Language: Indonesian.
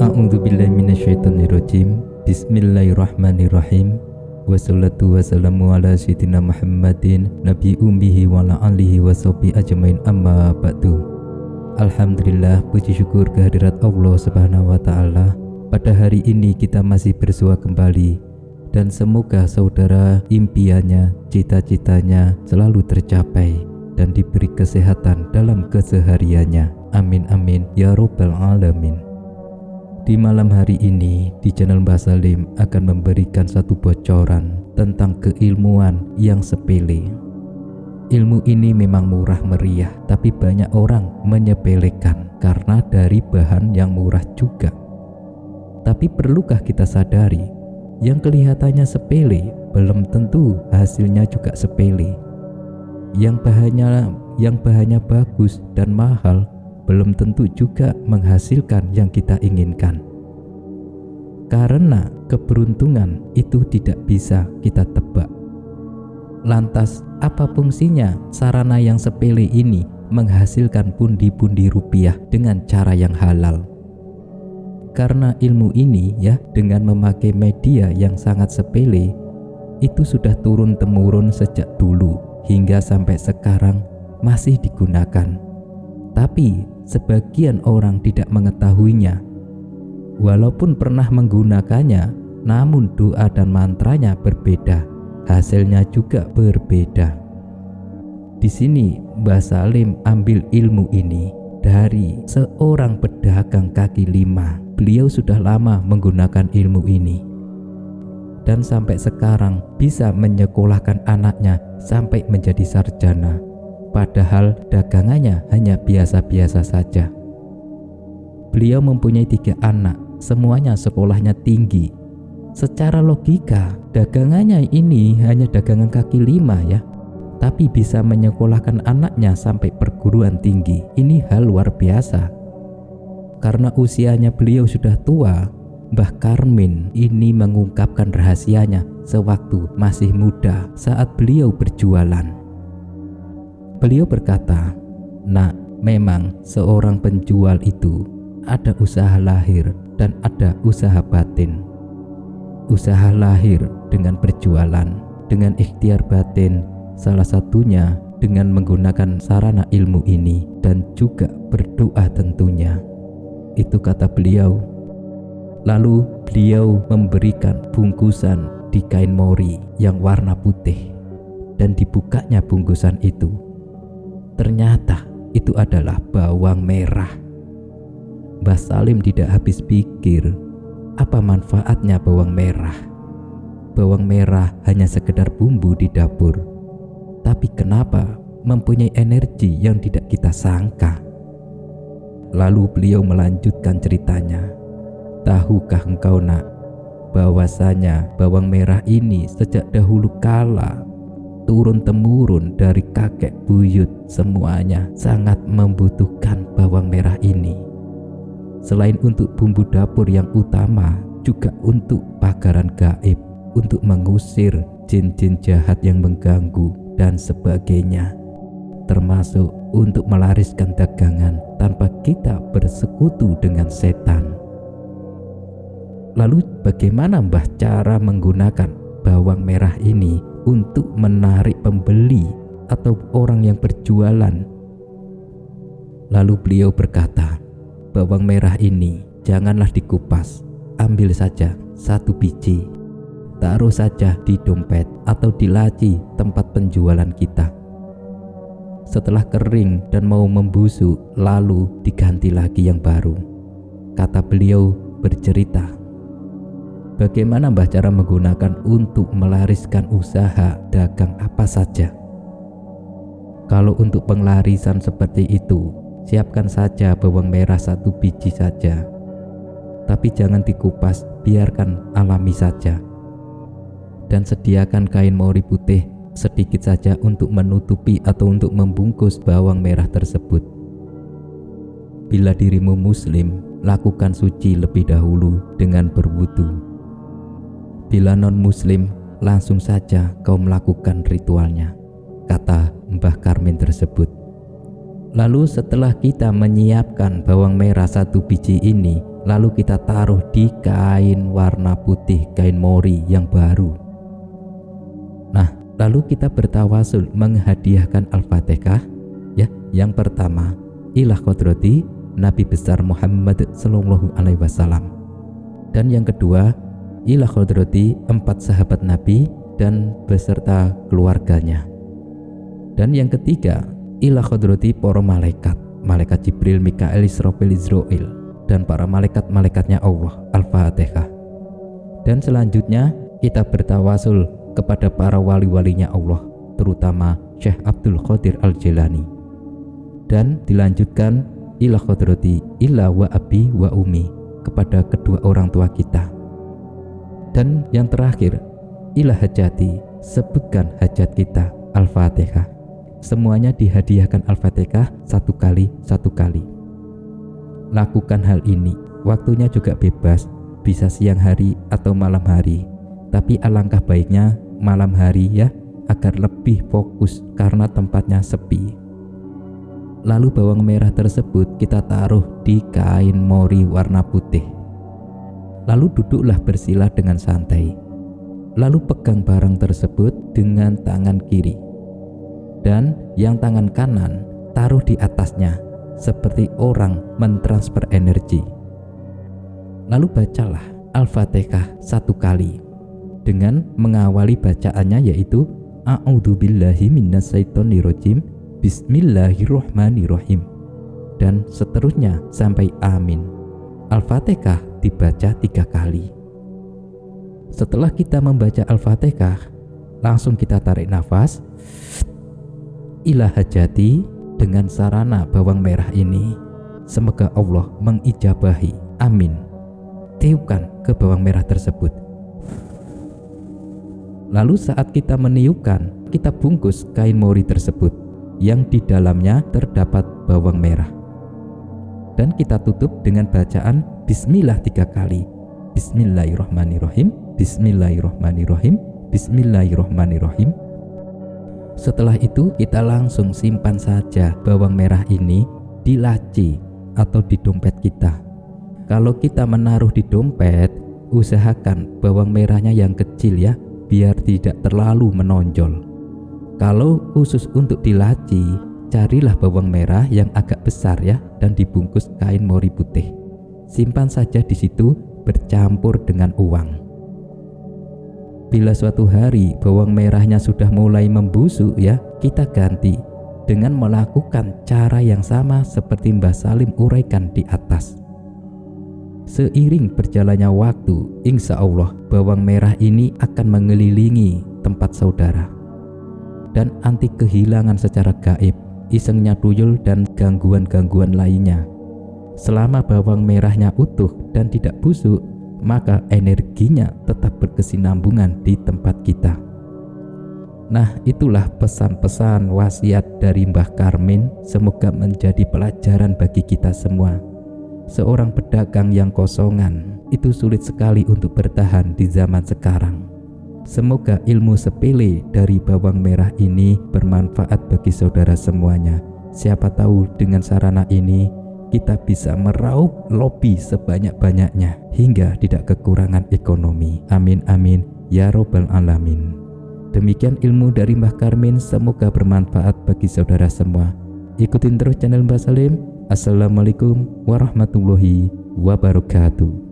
A'udzu billahi minasyaitonirrajim. Bismillahirrahmanirrahim. Wassalatu wassalamu ala sayyidina Muhammadin nabi ummihi wa ala alihi wa sahbihi ajmain amma ba'du. Alhamdulillah puji syukur kehadirat Allah Subhanahu wa taala. Pada hari ini kita masih bersua kembali dan semoga saudara impiannya, cita-citanya selalu tercapai dan diberi kesehatan dalam kesehariannya. Amin amin ya robbal alamin. Di malam hari ini, di channel Mbah Salim akan memberikan satu bocoran tentang keilmuan yang sepele. Ilmu ini memang murah meriah, tapi banyak orang menyepelekan karena dari bahan yang murah juga. Tapi perlukah kita sadari, yang kelihatannya sepele belum tentu hasilnya juga sepele. Yang bahannya yang bahannya bagus dan mahal belum tentu juga menghasilkan yang kita inginkan. Karena keberuntungan itu tidak bisa kita tebak. Lantas, apa fungsinya sarana yang sepele ini menghasilkan pundi-pundi rupiah dengan cara yang halal? Karena ilmu ini ya dengan memakai media yang sangat sepele itu sudah turun temurun sejak dulu hingga sampai sekarang masih digunakan. Tapi sebagian orang tidak mengetahuinya. Walaupun pernah menggunakannya, namun doa dan mantranya berbeda, hasilnya juga berbeda. Di sini Mbah Salim ambil ilmu ini dari seorang pedagang kaki lima. Beliau sudah lama menggunakan ilmu ini dan sampai sekarang bisa menyekolahkan anaknya sampai menjadi sarjana padahal dagangannya hanya biasa-biasa saja. Beliau mempunyai tiga anak, semuanya sekolahnya tinggi. Secara logika, dagangannya ini hanya dagangan kaki lima ya, tapi bisa menyekolahkan anaknya sampai perguruan tinggi. Ini hal luar biasa. Karena usianya beliau sudah tua, Mbah Karmin ini mengungkapkan rahasianya sewaktu masih muda saat beliau berjualan. Beliau berkata, "Nak, memang seorang penjual itu ada usaha lahir dan ada usaha batin. Usaha lahir dengan berjualan, dengan ikhtiar batin, salah satunya dengan menggunakan sarana ilmu ini dan juga berdoa tentunya." Itu kata beliau. Lalu beliau memberikan bungkusan di kain mori yang warna putih dan dibukanya bungkusan itu Ternyata itu adalah bawang merah. Mbah Salim tidak habis pikir apa manfaatnya bawang merah. Bawang merah hanya sekedar bumbu di dapur. Tapi kenapa mempunyai energi yang tidak kita sangka? Lalu beliau melanjutkan ceritanya. Tahukah engkau nak, bahwasanya bawang merah ini sejak dahulu kala turun-temurun dari kakek buyut semuanya sangat membutuhkan bawang merah ini. Selain untuk bumbu dapur yang utama, juga untuk pagaran gaib, untuk mengusir jin-jin jahat yang mengganggu dan sebagainya. Termasuk untuk melariskan dagangan tanpa kita bersekutu dengan setan. Lalu bagaimana mbah cara menggunakan bawang merah ini untuk menarik pembeli atau orang yang berjualan. Lalu beliau berkata, "Bawang merah ini janganlah dikupas, ambil saja satu biji, taruh saja di dompet atau di laci tempat penjualan kita." Setelah kering dan mau membusuk, lalu diganti lagi yang baru. Kata beliau bercerita Bagaimana Mbah cara menggunakan untuk melariskan usaha dagang apa saja? Kalau untuk penglarisan seperti itu, siapkan saja bawang merah satu biji saja. Tapi jangan dikupas, biarkan alami saja. Dan sediakan kain mori putih sedikit saja untuk menutupi atau untuk membungkus bawang merah tersebut. Bila dirimu muslim, lakukan suci lebih dahulu dengan berwudu Bila non-muslim, langsung saja kau melakukan ritualnya, kata Mbah Karmin tersebut. Lalu setelah kita menyiapkan bawang merah satu biji ini, lalu kita taruh di kain warna putih, kain mori yang baru. Nah, lalu kita bertawasul menghadiahkan Al-Fatihah ya. Yang pertama, ilah kodrati Nabi besar Muhammad Sallallahu Alaihi Wasallam. Dan yang kedua, ilah kodrati empat sahabat Nabi dan beserta keluarganya. Dan yang ketiga, ilah kodrati para malaikat, malaikat Jibril, Mikael, Israfil, Israel, dan para malaikat-malaikatnya Allah. Al-Fatihah. Dan selanjutnya kita bertawasul kepada para wali-walinya Allah, terutama Syekh Abdul Qadir Al-Jilani. Dan dilanjutkan ila khodrati illa wa abi wa umi kepada kedua orang tua kita. Dan yang terakhir, ila hajati, sebutkan hajat kita, Al-Fatihah. Semuanya dihadiahkan Al-Fatihah satu kali, satu kali. Lakukan hal ini. Waktunya juga bebas, bisa siang hari atau malam hari. Tapi alangkah baiknya malam hari ya, agar lebih fokus karena tempatnya sepi. Lalu bawang merah tersebut kita taruh di kain mori warna putih. Lalu duduklah bersila dengan santai. Lalu pegang barang tersebut dengan tangan kiri. Dan yang tangan kanan taruh di atasnya seperti orang mentransfer energi. Lalu bacalah Al-Fatihah satu kali dengan mengawali bacaannya yaitu A'udzubillahi minasyaitonirrajim Bismillahirrohmanirrohim dan seterusnya sampai amin. Al-Fatihah dibaca tiga kali. Setelah kita membaca Al-Fatihah, langsung kita tarik nafas. Ilah hajati dengan sarana bawang merah ini. Semoga Allah mengijabahi. Amin. Tiupkan ke bawang merah tersebut. Lalu saat kita meniupkan, kita bungkus kain mori tersebut yang di dalamnya terdapat bawang merah. Dan kita tutup dengan bacaan Bismillah tiga kali. Bismillahirrohmanirrohim, Bismillahirrohmanirrohim, Bismillahirrohmanirrohim, setelah itu kita langsung simpan saja bawang merah ini di laci atau di dompet kita. Kalau kita menaruh di dompet, usahakan bawang merahnya yang kecil ya, biar tidak terlalu menonjol. Kalau khusus untuk di laci, carilah bawang merah yang agak besar ya dan dibungkus kain mori putih. Simpan saja di situ bercampur dengan uang. Bila suatu hari bawang merahnya sudah mulai membusuk ya, kita ganti dengan melakukan cara yang sama seperti Mbah Salim uraikan di atas. Seiring berjalannya waktu, insya Allah bawang merah ini akan mengelilingi tempat saudara dan anti kehilangan secara gaib, isengnya tuyul dan gangguan-gangguan lainnya. Selama bawang merahnya utuh dan tidak busuk, maka energinya tetap berkesinambungan di tempat kita. Nah, itulah pesan-pesan wasiat dari Mbah Karmin. Semoga menjadi pelajaran bagi kita semua. Seorang pedagang yang kosongan itu sulit sekali untuk bertahan di zaman sekarang. Semoga ilmu sepele dari bawang merah ini bermanfaat bagi saudara semuanya. Siapa tahu dengan sarana ini kita bisa meraup lobby sebanyak-banyaknya hingga tidak kekurangan ekonomi. Amin amin ya robbal alamin. Demikian ilmu dari Mbah Karmin semoga bermanfaat bagi saudara semua. Ikutin terus channel Mbah Salim. Assalamualaikum warahmatullahi wabarakatuh.